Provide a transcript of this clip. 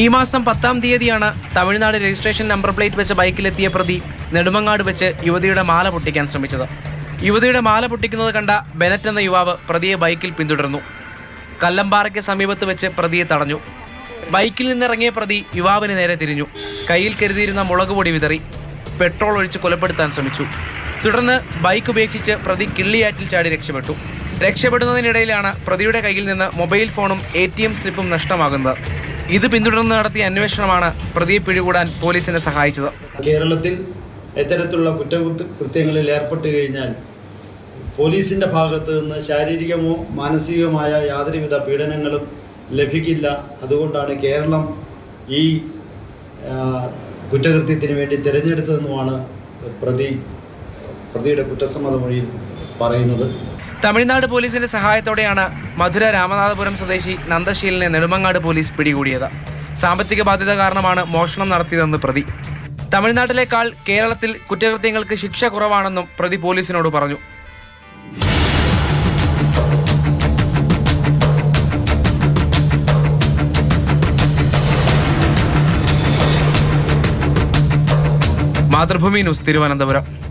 ഈ മാസം പത്താം തീയതിയാണ് തമിഴ്നാട് രജിസ്ട്രേഷൻ നമ്പർ പ്ലേറ്റ് വെച്ച ബൈക്കിലെത്തിയ പ്രതി നെടുമങ്ങാട് വെച്ച് യുവതിയുടെ മാല പൊട്ടിക്കാൻ ശ്രമിച്ചത്. യുവതിയുടെ മാല പൊട്ടിക്കുന്നത് കണ്ട ബെനറ്റ് എന്ന യുവാവ് പ്രതിയെ ബൈക്കിൽ പിന്തുടർന്നു. കല്ലമ്പാറയ്ക്ക് സമീപത്ത് വെച്ച് പ്രതിയെ തടഞ്ഞു. ബൈക്കിൽ നിന്നിറങ്ങിയ പ്രതി യുവാവിന് നേരെ തിരിഞ്ഞു. കയ്യിൽ കരുതിയിരുന്ന മുളക് പൊടി വിതറി. പെട്രോൾ ഒഴിച്ച് കൊലപ്പെടുത്താൻ ശ്രമിച്ചു. തുടർന്ന് ബൈക്ക് ഉപേക്ഷിച്ച് പ്രതി കിള്ളിയാറ്റിൽ ചാടി രക്ഷപ്പെട്ടു. രക്ഷപ്പെടുന്നതിനിടയിലാണ് പ്രതിയുടെ കയ്യിൽ നിന്ന് മൊബൈൽ ഫോണും എ സ്ലിപ്പും നഷ്ടമാകുന്നത്. ഇത് പിന്തുടർന്ന് നടത്തിയ അന്വേഷണമാണ് പ്രതിയെ പിടികൂടാൻ പോലീസിനെ സഹായിച്ചത്. കേരളത്തിൽ ഇത്തരത്തിലുള്ള കുറ്റകൃത്യ കൃത്യങ്ങളിൽ ഏർപ്പെട്ട് കഴിഞ്ഞാൽ പോലീസിന്റെ ഭാഗത്ത് നിന്ന് ശാരീരികമോ മാനസികമായ യാതൊരുവിധ പീഡനങ്ങളും ലഭിക്കില്ല. അതുകൊണ്ടാണ് കേരളം ഈ കുറ്റകൃത്യത്തിന് വേണ്ടി തിരഞ്ഞെടുത്തതെന്നുമാണ് പ്രതി പ്രതിയുടെ കുറ്റസമ്മത മൊഴിയിൽ പറയുന്നത്. തമിഴ്നാട് പോലീസിന്റെ സഹായത്തോടെയാണ് മധുര രാമനാഥപുരം സ്വദേശി നന്ദശീലിനെ നെടുമങ്ങാട് പോലീസ് പിടികൂടിയത്. സാമ്പത്തിക ബാധ്യത കാരണമാണ് മോഷണം നടത്തിയതെന്ന് പ്രതി. തമിഴ്നാട്ടിലേക്കാൾ കേരളത്തിൽ കുറ്റകൃത്യങ്ങൾക്ക് ശിക്ഷ കുറവാണെന്നും പ്രതി പോലീസിനോട് പറഞ്ഞു. മാതൃഭൂമി ന്യൂസ് തിരുവനന്തപുരം.